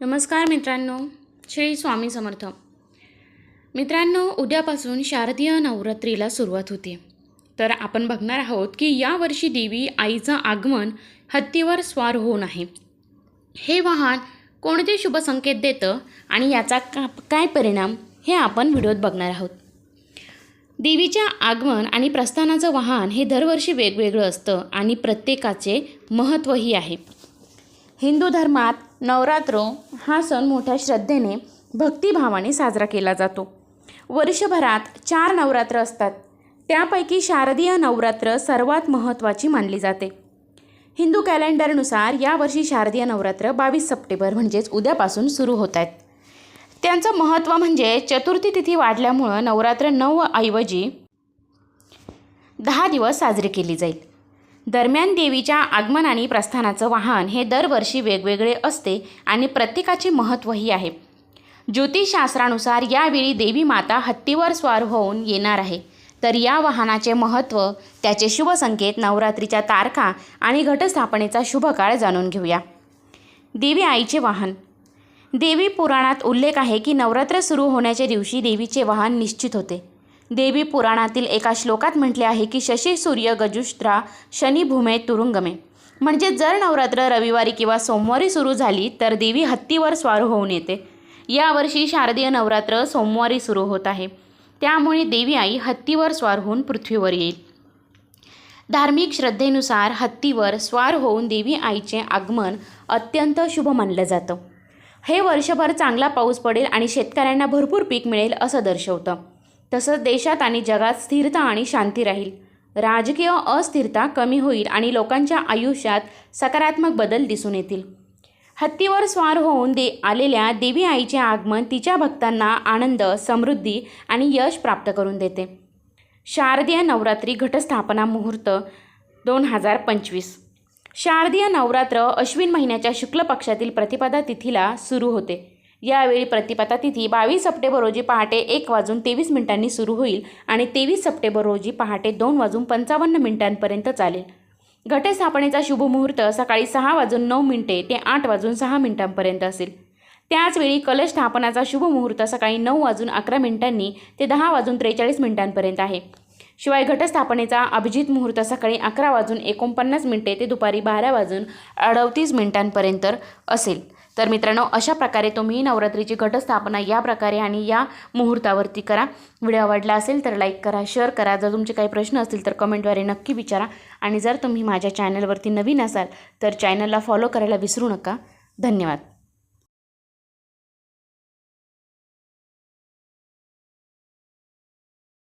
नमस्कार मित्रांनो. श्री स्वामी समर्थ. मित्रांनो उद्यापासून शारदीय नवरात्रीला सुरुवात होते. तर आपण बघणार आहोत की यावर्षी देवी आईचं आगमन हत्तीवर स्वार होऊन आहे. हे वाहन कोणते शुभ संकेत देतं आणि याचा का काय परिणाम हे आपण व्हिडिओत बघणार आहोत. देवीच्या आगमन आणि प्रस्थानाचं वाहन हे दरवर्षी वेगवेगळं असतं आणि प्रत्येकाचे महत्त्वही आहे. हिंदू धर्मात नवरात्र हा सण मोठ्या श्रद्धेने भक्तिभावाने साजरा केला जातो. वर्षभरात चार नवरात्र असतात. त्यापैकी शारदीय नवरात्र सर्वात महत्त्वाची मानली जाते. हिंदू कॅलेंडरनुसार यावर्षी शारदीय नवरात्र बावीस सप्टेंबर म्हणजेच उद्यापासून सुरू होत आहेत. त्यांचं महत्त्व म्हणजे चतुर्थी तिथी वाढल्यामुळं नवरात्र नऊ ऐवजी दहा दिवस साजरी केली जाईल. दरम्यान देवीच्या आगमन आणि प्रस्थानाचं वाहन हे दरवर्षी वेगवेगळे असते आणि प्रत्येकाचे महत्त्वही आहे. ज्योतिषशास्त्रानुसार यावेळी देवी माता हत्तीवर स्वार होऊन येणार आहे. तर या वाहनाचे महत्त्व त्याचे शुभ संकेत नवरात्रीच्या तारखा आणि घटस्थापनेचा शुभ काळ जाणून घेऊया. देवी आईचे वाहन. देवी पुराणात उल्लेख आहे की नवरात्र सुरू होण्याच्या दिवशी देवीचे वाहन निश्चित होते. देवी पुराणातील एका श्लोकात म्हटले आहे की शशी सूर्य गजुष्ट्रा शनी भूमे तुरुंगमे. म्हणजे जर नवरात्र रविवारी किंवा सोमवारी सुरू झाली तर देवी हत्तीवर स्वार होऊन येते. यावर्षी शारदीय नवरात्र सोमवारी सुरू होत आहे. त्यामुळे देवी आई हत्तीवर स्वार होऊन पृथ्वीवर येईल. धार्मिक श्रद्धेनुसार हत्तीवर स्वार होऊन देवी आईचे आगमन अत्यंत शुभ मानलं जातं. हे वर्षभर चांगला पाऊस पडेल आणि शेतकऱ्यांना भरपूर पीक मिळेल असं दर्शवतं. तसंच देशात आणि जगात स्थिरता आणि शांती राहील. राजकीय अस्थिरता कमी होईल आणि लोकांच्या आयुष्यात सकारात्मक बदल दिसून येतील. हत्तीवर स्वार होऊन दे आलेल्या देवी आईचे आगमन तिच्या भक्तांना आनंद समृद्धी आणि यश प्राप्त करून देते. शारदीय नवरात्री घटस्थापना मुहूर्त दोन हजार पंचवीस. शारदीय नवरात्र अश्विन महिन्याच्या शुक्ल पक्षातील प्रतिपदा तिथीला सुरू होते. यावेळी प्रतिपदा तिथी बावीस सप्टेंबर रोजी पहाटे एक वाजून तेवीस मिनिटांनी सुरू होईल आणि तेवीस सप्टेंबर रोजी पहाटे दोन वाजून पंचावन्न मिनिटांपर्यंत चालेल. घटस्थापनेचा शुभ मुहूर्त सकाळी सहा वाजून नऊ मिनिटे ते आठ वाजून सहा मिनिटांपर्यंत असेल. त्याचवेळी कलश स्थापनाचा शुभमुहूर्त सकाळी नऊ वाजून अकरा मिनिटांनी ते दहा वाजून त्रेचाळीस मिनिटांपर्यंत आहे. शिवाय घटस्थापनेचा अभिजित मुहूर्त सकाळी अकरा वाजून एकोणपन्नास मिनिटे ते दुपारी बारा वाजून अडतीस मिनिटांपर्यंत असेल. तर मित्रांनो अशा प्रकारे तुम्ही नवरात्रीची घटस्थापना या प्रकारे आणि या मुहूर्तावरती करा. व्हिडिओ आवडला असेल तर लाईक करा शेअर करा. जर तुमचे काही प्रश्न असतील तर कमेंटद्वारे नक्की विचारा. आणि जर तुम्ही माझ्या चॅनलवरती नवीन असाल तर चॅनलला फॉलो करायला विसरू नका. धन्यवाद.